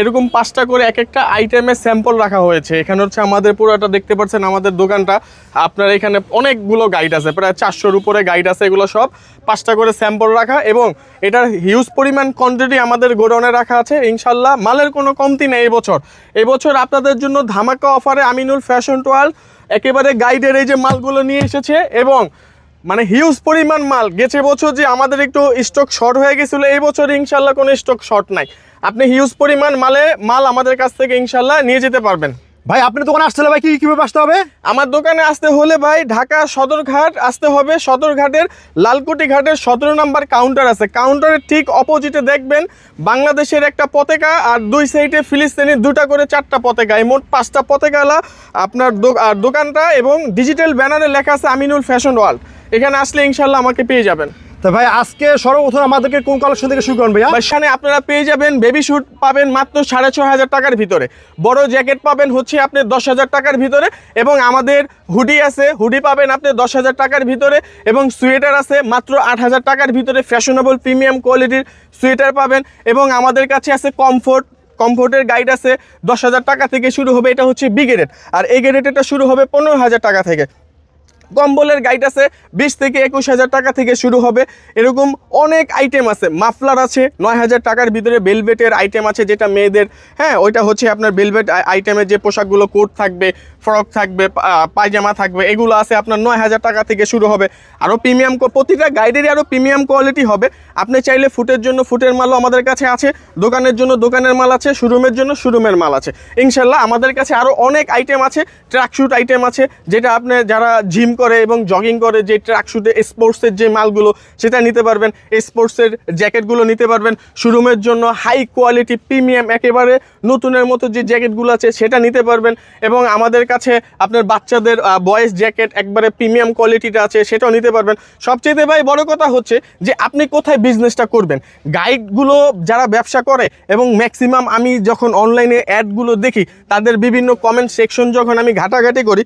এরকম পাঁচটা করে এক একটা আইটেমের স্যাম্পল রাখা হয়েছে। এখানে হচ্ছে আমাদের পুরোটা দেখতে পাচ্ছেন আমাদের দোকানটা। আপনার এখানে অনেকগুলো গাইড আছে, প্রায় চারশোর উপরে গাইড আছে এগুলো সব। পাঁচটা করে স্যাম্পল রাখা এবং এটার হিউজ পরিমাণ কোয়ান্টিটি আমাদের গোডাউনে রাখা আছে, ইনশাল্লাহ। মালের কোনো কমতি নেই এবছর। এবছর আপনাদের জন্য ধামাকা অফারে আমিনুল ফ্যাশন ওয়ার্ল্ড একেবারে গাইডের এই যে মালগুলো নিয়ে এসেছে এবং মানে হিউজ পরিমাণ মাল। গেছে বছর যে আমাদের একটু স্টক শর্ট হয়ে গেছিল এই বছর ইনশাল্লাহ কোনো স্টক শর্ট নাই। আপনি হিউজ পরিমাণ মালে মাল আমাদের কাছ থেকে ইনশাল্লাহ নিয়ে যেতে পারবেন। ভাই আপনি দোকানে আসতে হলে ভাই কি কীভাবে আসতে হবে? আমার দোকানে আসতে হলে ভাই ঢাকা সদরঘাট আসতে হবে। সদরঘাটের লালকুটি ঘাটের সতেরো নাম্বার কাউন্টার আছে। কাউন্টারের ঠিক অপোজিটে দেখবেন বাংলাদেশের একটা পতাকা আর দুই সাইডে ফিলিস্তিনের দুটা করে চারটা পতাকা। এই মোট পাঁচটা পতাকালা আপনার দোকানটা এবং ডিজিটাল ব্যানারে লেখা আছে আমিনুল ফ্যাশন ওয়ার্ল্ড এখানে আসলে ইনশাল্লাহ আমাকে পেয়ে যাবেন। তো ভাই, আজকে সর্বপ্রথম আমাদেরকে কোন কালেকশন থেকে শুরু করুন ভাইয়া? সেখানে আপনারা পেয়ে যাবেন বেবি স্যুট পাবেন মাত্র সাড়ে ছ হাজার টাকার ভিতরে। বড় জ্যাকেট পাবেন হচ্ছে আপনি দশ হাজার টাকার ভিতরে এবং আমাদের হুডি আছে হুডি পাবেন আপনি দশ হাজার টাকার ভিতরে এবং সোয়েটার আছে মাত্র আট হাজার টাকার ভিতরে। ফ্যাশনেবল প্রিমিয়াম কোয়ালিটির সোয়েটার পাবেন এবং আমাদের কাছে আছে কমফোর্ট কমফোর্টের গাইড আছে। দশ হাজার টাকা থেকে শুরু হবে, এটা হচ্ছে বি গ্রেড আর এই গ্রেডেরটা শুরু হবে পনেরো হাজার টাকা থেকে। কম্বলের গাইড আছে, বিশ থেকে একুশ হাজার টাকা থেকে শুরু হবে। এরকম অনেক আইটেম আছে। মাফলার আছে, নয় হাজার টাকার ভিতরে বেলভেটের আইটেম আছে যেটা মেয়েদের হ্যাঁ ওইটা হচ্ছে আপনার বেলভেট আইটেমের যে পোশাকগুলো কোট থাকবে ফ্রক থাকবে পায়জামা থাকবে, এগুলো আছে আপনার নয় হাজার টাকা থেকে শুরু হবে। আরও প্রিমিয়াম প্রতিটা গাইডেরই আরও প্রিমিয়াম কোয়ালিটি হবে। আপনি চাইলে ফুটের জন্য ফুটের মালও আমাদের কাছে আছে, দোকানের জন্য দোকানের মাল আছে শোরুমের জন্য শোরুমের মাল আছে। ইনশাল্লাহ আমাদের কাছে আরও অনেক আইটেম আছে ট্র্যাকশ্যুট আইটেম আছে, যেটা আপনি যারা জিম করে এবং জগিং করে যে ট্র্যাকশুটে স্পোর্টসের যে মালগুলো, সেটা নিতে পারবেন। স্পোর্টসের জ্যাকেটগুলো নিতে পারবেন। শোরুমের জন্য হাই কোয়ালিটি প্রিমিয়াম একেবারে নতুনের মতো যে জ্যাকেটগুলো আছে, সেটা নিতে পারবেন। এবং আমাদের কাছে আপনার বাচ্চাদের বয়েস জ্যাকেট একবারে প্রিমিয়াম কোয়ালিটিটা আছে, সেটাও নিতে পারবেন। সবচেয়ে ভাই বড় কথা হচ্ছে যে আপনি কোথায় বিজনেসটা করবেন? গাইডগুলো যারা ব্যবসা করে এবং ম্যাক্সিমাম আমি যখন অনলাইনে অ্যাডগুলো দেখি, তাদের বিভিন্ন কমেন্ট সেকশন যখন আমি ঘাটাঘাটি করি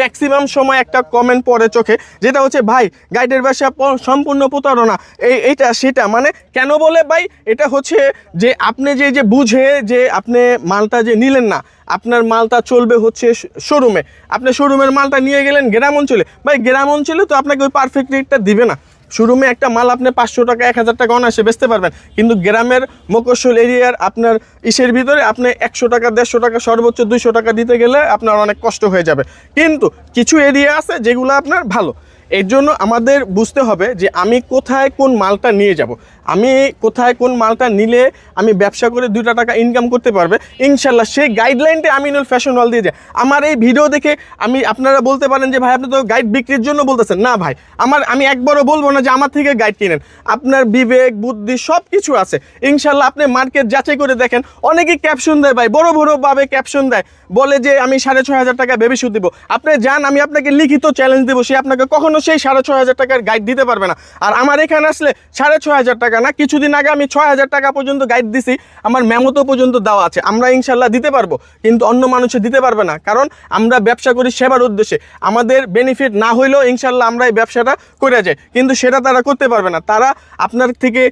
ম্যাক্সিমাম সময় একটা কমেন্ট পরে চোখে, যেটা হচ্ছে, ভাই, গাইডের ব্যবসা সম্পূর্ণ প্রতারণা। এই, এইটা, সেটা মানে কেন বলে, ভাই, এটা হচ্ছে যে আপনি যে যে বুঝে যে আপনি মালটা যে নিলেন না, আপনার মালটা চলবে হচ্ছে শোরুমে। আপনি শোরুমের মালটা নিয়ে গেলেন গ্রাম অঞ্চলে। ভাই, গ্রাম অঞ্চলে তো আপনাকে ওই পারফেক্ট রেটটা দিবে না। শোরুমে একটা মাল আপনি পাঁচশো টাকা, এক হাজার টাকা অনায়াসে বেচতে পারবেন। কিন্তু গ্রামের মকসল এরিয়ার আপনার ইসের ভিতরে আপনি একশো টাকা, দেড়শো টাকা, সর্বোচ্চ দুইশো টাকা দিতে গেলে আপনার অনেক কষ্ট হয়ে যাবে। কিন্তু কিছু এরিয়া আছে যেগুলো আপনার ভালো। এর জন্য আমাদের বুঝতে হবে যে আমি কোথায় কোন মালটা নিয়ে যাব। আমি কোথায় কোন মালটা নিলে আমি ব্যবসা করে দুটা টাকা ইনকাম করতে পারবে। ইনশাল্লাহ সেই গাইডলাইনটা আমিনুল ফ্যাশন ওয়াল দিয়ে যায়। আমার এই ভিডিও দেখে আমি, আপনারা বলতে পারেন যে, ভাই, আপনি তো গাইড বিক্রির জন্য বলতেছেন। না, ভাই, আমার, আমি একবারও বলব না যে, আমার থেকে গাইড কিনেন। আপনার বিবেক, বুদ্ধি সব কিছু আছে। ইনশাল্লাহ আপনি মার্কেট যাচাই করে দেখেন। অনেকেই ক্যাপশন দেয়, ভাই, বড় বড় ভাবে ক্যাপশন দেয়। বলে যে, আমি সাড়ে ছয় হাজার টাকা বেবি দিব। আপনি যান, আমি আপনাকে লিখিত চ্যালেঞ্জ দেবো, সে আপনাকে কখনো সেই সাড়ে ছয় হাজার টাকার গাইড দিতে পারবে না। আর আমার এখানে আসলে সাড়ে ছয় হাজার টাকা না, কিছুদিন আগে আমি ছয় হাজার টাকা পর্যন্ত গাইড দিছি, আমার মেমতো পর্যন্ত দেওয়া আছে। আমরা ইনশাল্লাহ দিতে পারব, কিন্তু অন্য মানুষে দিতে পারবে না, কারণ আমরা ব্যবসা করি সেবার উদ্দেশ্যে। আমাদের বেনিফিট না হইলেও ইনশাল্লাহ আমরা এই ব্যবসাটা করে যাই, কিন্তু সেটা তারা করতে পারবে না। তারা আপনার থেকে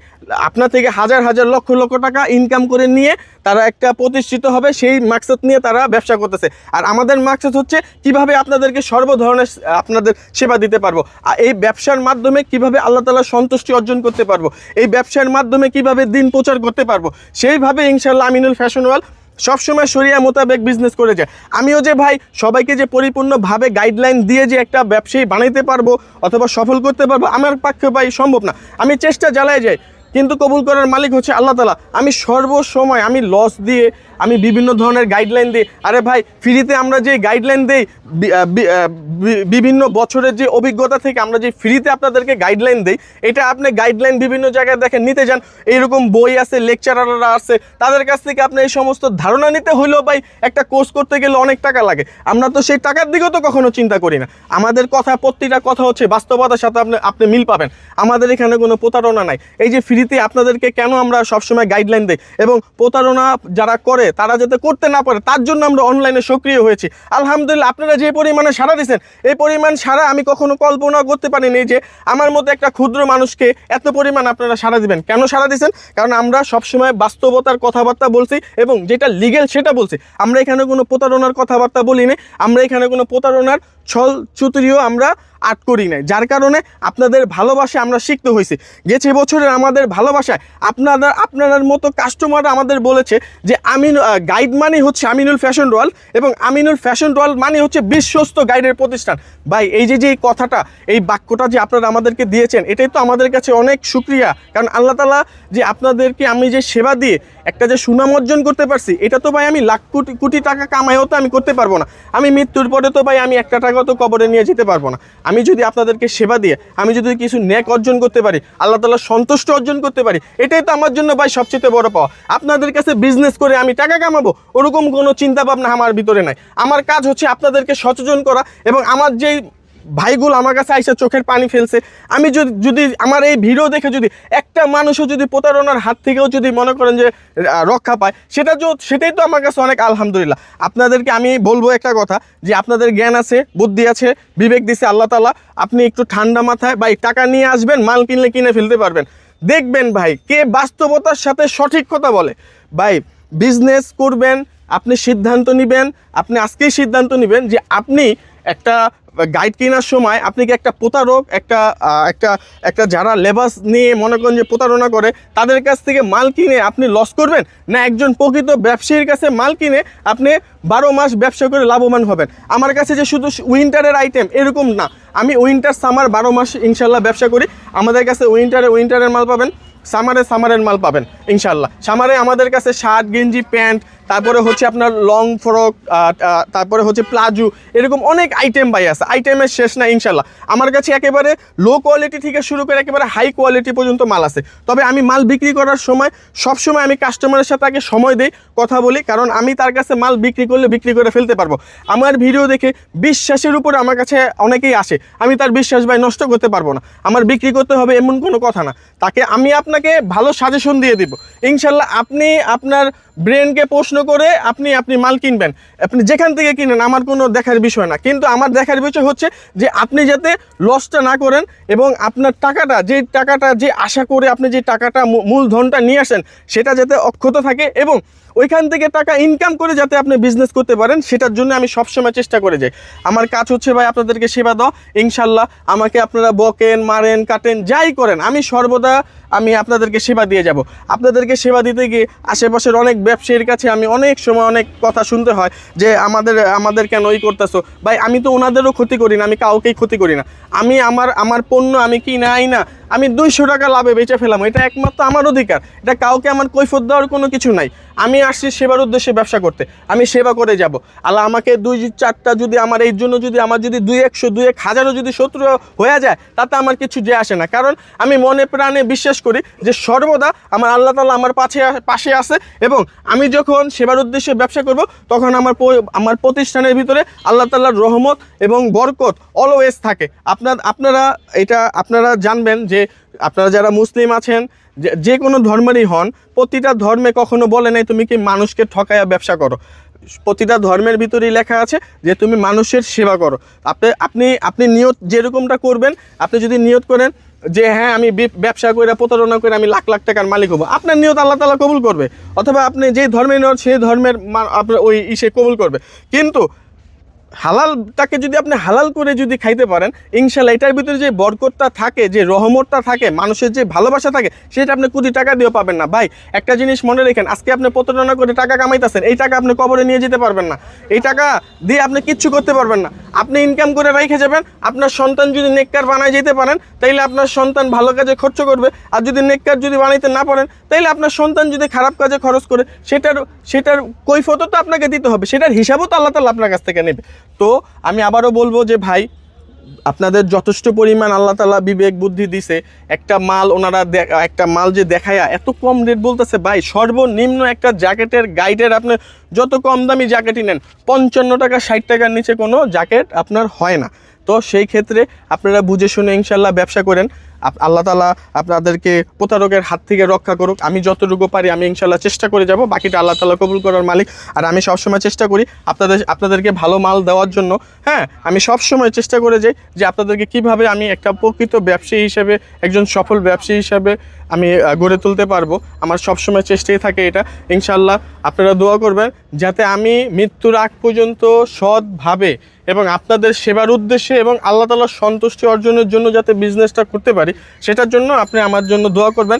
আপনার থেকে হাজার হাজার, লক্ষ লক্ষ টাকা ইনকাম করে নিয়ে তারা একটা প্রতিষ্ঠিত হবে, সেই মাকসাদ নিয়ে তারা ব্যবসা করতেছে। আর আমাদের মাকসাদ হচ্ছে কীভাবে আপনাদেরকে সর্ব ধরনের আপনাদের সেবা দিতে পারব। আর এই ব্যবসার মাধ্যমে কীভাবে আল্লাহ তালা সন্তুষ্টি অর্জন করতে পারব? এই ব্যবসার মাধ্যমে কীভাবে দিন প্রচার করতে পারব? সেইভাবে ইনশাল্লাহ আমিনুল ফ্যাশন ওয়াল সবসময় সরিয়া মোতাবেক বিজনেস করে যায়। আমিও যে ভাই সবাইকে যে পরিপূর্ণভাবে গাইডলাইন দিয়ে যে একটা ব্যবসায়ী বানাইতে পারব অথবা সফল করতে পারব, আমার পক্ষে ভাই সম্ভব না। আমি চেষ্টা জ্বালায় যাই, কিন্তু কবুল করার মালিক হচ্ছে আল্লাহ তালা আমি সর্বসময় আমি লস দিয়ে আমি বিভিন্ন ধরনের গাইডলাইন দিই। আরে ভাই ফ্রিতে আমরা যে গাইডলাইন দিই বিভিন্ন বছরের যে অভিজ্ঞতা থেকে আমরা যে ফ্রিতে আপনাদেরকে গাইডলাইন দিই, এটা আপনি গাইডলাইন বিভিন্ন জায়গায় দেখেন নিতে যান। এইরকম বই আছে লেকচারাররা আছে, তাদের কাছ থেকে আপনি এই সমস্ত ধারণা নিতে হইলেও ভাই, একটা কোর্স করতে গেলে অনেক টাকা লাগে। আমরা তো সেই টাকার দিকেও তো কখনো চিন্তা করি না। আমাদের কথা, প্রতিটা কথা হচ্ছে বাস্তবতার সাথে আপনি আপনি মিল পাবেন। আমাদের এখানে কোনো প্রতারণা নাই। এই যে ফ্রিতে আপনাদেরকে কেন আমরা সবসময় গাইডলাইন দিই? এবং প্রতারণা যারা করে তারা যাতে করতে না পারে, তার জন্য আমরা অনলাইনে সক্রিয় হয়েছি। আলহামদুলিল্লাহ, আপনারা যে পরিমাণে সারা দিয়েছেন, এই পরিমাণ সারা আমি কখনো কল্পনা করতে পারিনি যে আমার মতো একটা ক্ষুদ্র মানুষকে এত পরিমাণ আপনারা সারা দিবেন। কেন সারা দিয়েছেন? কারণ আমরা সবসময় বাস্তবতার কথাবার্তা বলছি এবং যেটা লিগেল সেটা বলছি। আমরা এখানে কোনো প্রতারণার কথাবার্তা বলিনি। আমরা এখানে কোনো প্রতারণার ছল চুতুরিও আমরা আট করি নাই। যার কারণে আপনাদের ভালোবাসা আমরা শিখতে হয়েছি। গেছে বছরের আমাদের ভালোবাসায় আপনারা আপনার মতো কাস্টমার আমাদের বলেছে যে আমিন গাইড মানে হচ্ছে আমিনুল ফ্যাশন রয়াল এবং আমিনুল ফ্যাশন রয়াল মানে হচ্ছে বিশ্বস্ত গাইডের প্রতিষ্ঠান। ভাই, এই যে যে এই কথাটা, এই বাক্যটা যে আপনারা আমাদেরকে দিয়েছেন, এটাই তো আমাদের কাছে অনেক সুক্রিয়া। কারণ আল্লাহ তালা যে আপনাদেরকে আমি যে সেবা দিয়ে একটা যে সুনাম অর্জন করতে পারছি, এটা তো ভাই আমি লাখ কোটি কোটি টাকা কামাইও তো আমি করতে পারব না। আমি মৃত্যুর পরে তো ভাই আমি একটা তো কবরে নিয়ে যেতে পারব না। আমি যদি আপনাদেরকে সেবা দিয়ে, আমি যদি কিছু ন্যাক অর্জন করতে পারি, আল্লাহ তালা সন্তুষ্ট অর্জন করতে পারি, এটাই তো আমার জন্য ভাই সবচেয়ে বড় পাওয়া। আপনাদের কাছে বিজনেস করে আমি টাকা কামাবো, ওরকম কোনো চিন্তা ভাবনা আমার ভিতরে নাই। আমার কাজ হচ্ছে আপনাদেরকে সচেতন করা এবং আমার যেই ভাইগুলো আমার কাছে আইসা চোখের পানি ফেলছে। আমি যদি যদি আমার এই ভিডিও দেখে যদি একটা মানুষও যদি প্রতারণার হাত থেকেও যদি মনে করেন যে রক্ষা পায়, সেটা তো সেটাই তো আমার কাছে অনেক আলহামদুলিল্লাহ। আপনাদেরকে আমি বলব একটা কথা, যে আপনাদের জ্ঞান আছে, বুদ্ধি আছে, বিবেক দিছে আল্লাহ তালা আপনি একটু ঠান্ডা মাথায় ভাই টাকা নিয়ে আসবেন, মাল কিনলে কিনে ফেলতে পারবেন। দেখবেন ভাই, কে বাস্তবতার সাথে সঠিক কথা বলে। ভাই বিজনেস করবেন, আপনি সিদ্ধান্ত নেবেন, আপনি আজকেই সিদ্ধান্ত নেবেন যে আপনি একটা গাইড কেনার সময় আপনি কি একটা প্রতারক, একটা একটা একটা যারা লেবাস নিয়ে মনে করেন যে প্রতারণা করে, তাদের কাছ থেকে মাল কিনে আপনি লস করবেন? না একজন প্রকৃত ব্যবসায়ীর কাছে মাল কিনে আপনি বারো মাস ব্যবসা করে লাভবান হবেন? আমার কাছে যে শুধু উইন্টারের আইটেম এরকম না। আমি উইন্টার সামার বারো মাস ইনশাল্লাহ ব্যবসা করি। আমাদের কাছে উইন্টারে উইন্টারের মাল পাবেন সামারে সামারের মাল পাবেন, ইনশাল্লাহ। সামারে আমাদের কাছে শার্ট, গেঞ্জি, প্যান্ট তারপরে হচ্ছে আপনার লং ফ্রক তারপরে হচ্ছে প্লাজো, এরকম অনেক আইটেম বাই আছে। আইটেমের শেষ না ইনশাল্লাহ আমার কাছে একেবারে লো কোয়ালিটি থেকে শুরু করে একেবারে হাই কোয়ালিটি পর্যন্ত মাল আছে। তবে আমি মাল বিক্রি করার সময় সব সময় আমি কাস্টমারের সাথে আগে সময় দিই, কথা বলি, কারণ আমি তার কাছে মাল বিক্রি করলে বিক্রি করে ফেলতে পারব। আমার ভিডিও দেখে বিশ্বাসের উপর আমার কাছে অনেকেই আসে। আমি তার বিশ্বাস ভাই নষ্ট করতে পারব না। আমার বিক্রি করতে হবে এমন কোনো কথা না। তাকে আমি আপনাকে ভালো সাজেশন দিয়ে দিব। ইনশাল্লাহ আপনি আপনার ব্রেনকে প্রশ্ন করে আপনি আপনি মাল কিনবেন। আপনি যেখান থেকে কিনেন, আমার কোনো দেখার বিষয় না। কিন্তু আমার দেখার বিষয় হচ্ছে যে আপনি যাতে লসটা না করেন এবং আপনার টাকাটা, যে টাকাটা, যে আশা করে আপনি যে টাকাটা মূলধনটা নিয়ে আসেন, সেটা যাতে অক্ষত থাকে এবং ওইখান থেকে টাকা ইনকাম করে যাতে আপনি বিজনেস করতে পারেন, সেটার জন্য আমি সবসময় চেষ্টা করে যাই। আমার কাজ হচ্ছে ভাই আপনাদেরকে সেবা দাও, ইনশাল্লাহ আমাকে আপনারা বকেন, মারেন, কাটেন, যাই করেন, আমি সর্বদা আমি আপনাদেরকে সেবা দিয়ে যাব। আপনাদেরকে সেবা দিতে গিয়ে আশেপাশের অনেক ব্যবসায়ীর কাছে আমি অনেক সময় অনেক কথা শুনতে হয় যে, আমাদের আমাদের কেন ওই করতেছো? ভাই, আমি তো ওনাদেরও ক্ষতি করি না, আমি কাউকেই ক্ষতি করি না। আমি আমার আমার পণ্য আমি কি নাই না, আমি দুইশো টাকা লাভে বেচে ফেলাম, এটা একমাত্র আমার অধিকার। এটা কাউকে আমার কৈফত দেওয়ার কোনো কিছু নাই। আমি আসছি সেবার উদ্দেশ্যে ব্যবসা করতে, আমি সেবা করে যাব। আল্লাহ আমাকে দুই চারটা যদি আমার এই জন্য যদি আমার যদি দুই একশো, দুই এক হাজারও যদি শত্রু হয়ে যায়, তাতে আমার কিছু যে আসে না। কারণ আমি মনে প্রাণে বিশ্বাস করি যে সর্বদা আমার আল্লাহ তালা আমার পাশে পাশে আছে এবং আমি যখন সেবার উদ্দেশ্যে ব্যবসা করব, তখন আমার আমার প্রতিষ্ঠানের ভিতরে আল্লাহ তাল্লাহর রহমত এবং বরকত অলওয়েজ থাকে। আপনার, আপনারা এটা, আপনারা জানবেন যে আপনারা যারা মুসলিম আছেন যে- যে কোনো ধর্মেরই হন, প্রতিটা ধর্মে কখনো বলে নাই তুমি কি মানুষকে ঠকায়া ব্যবসা করো। প্রতিটা ধর্মের ভিতরেই লেখা আছে যে তুমি মানুষের সেবা করো। আপনি আপনি আপনি নিয়ত যেরকমটা করবেন, আপনি যদি নিয়ত করেন যে হ্যাঁ আমি ব্যবসা করে প্রতারণা করে আমি লাখ লাখ টাকার মালিক হব, আপনার নিয়ত আল্লাহ তালা কবুল করবে। অথবা আপনি যেই ধর্মের নিয়ত সেই ধর্মের আপনার ওই ইসে কবুল করবে। কিন্তু হালালটাকে যদি আপনি হালাল করে যদি খাইতে পারেন, ইনশাল্লাহ এটার ভিতরে যে বরকতটা থাকে, যে রহমতটা থাকে, মানুষের যে ভালোবাসা থাকে, সেটা আপনি কোটি টাকা দিয়েও পাবেন না। ভাই, একটা জিনিস মনে রেখেন, আজকে আপনি প্রতারণা করে টাকা কামাইতেছেন, এই টাকা আপনি কবরে নিয়ে যেতে পারবেন না। এই টাকা দিয়ে আপনি কিচ্ছু করতে পারবেন না। আপনি ইনকাম করে রেখে যাবেন, আপনার সন্তান যদি নেককার বানায় যেতে পারেন, তাইলে আপনার সন্তান ভালো কাজে খরচ করবে, আর যদি নেককার যদি বানাইতে না পারেন তাইলে আপনার সন্তান যদি খারাপ কাজে খরচ করে, সেটার সেটার কৈফতও তো আপনাকে দিতে হবে, সেটার হিসাবও তো আল্লাহ তালা আপনার কাছ থেকে নেবে। তো আমি আবারও বলব যে ভাই, আপনাদের যথেষ্ট পরিমাণ আল্লাহ তালা বিবেক বুদ্ধি দিছে। একটা মাল ওনারা একটা মাল যে দেখায়া এত কম রেট বলতেছে, ভাই সর্বনিম্ন একটা জ্যাকেটের গাইডের আপনি যত কম দামি জ্যাকেটই নেন, পঞ্চান্ন টাকা, ষাট টাকার নিচে কোনো জ্যাকেট আপনার হয় না। তো সেই ক্ষেত্রে আপনারা বুঝে শুনে ইনশাল্লাহ ব্যবসা করেন। আল্লাহ তালা আপনাদেরকে প্রতারকের হাত থেকে রক্ষা করুক। আমি যতটুকু পারি আমি ইনশাল্লাহ চেষ্টা করে যাব। বাকিটা আল্লাহ তালা কবুল করার মালিক। আর আমি সবসময় চেষ্টা করি আপনাদের, আপনাদেরকে ভালো মাল দেওয়ার জন্য। হ্যাঁ আমি সবসময় চেষ্টা করে যাই যে আপনাদেরকে কীভাবে আমি একটা প্রকৃত ব্যবসায়ী হিসেবে, একজন সফল ব্যবসায়ী হিসাবে আমি গড়ে তুলতে পারব। আমার সবসময় চেষ্টাই থাকে এটা। ইনশাল্লাহ আপনারা দোয়া করবেন যাতে আমি মৃত্যুর আগ পর্যন্ত সৎভাবে এবং আপনাদের সেবার উদ্দেশ্যে এবং আল্লাহ তালার সন্তুষ্টি অর্জনের জন্য যাতে বিজনেসটা করতে পারি, সেটার জন্য আপনি আমার জন্য দোয়া করবেন।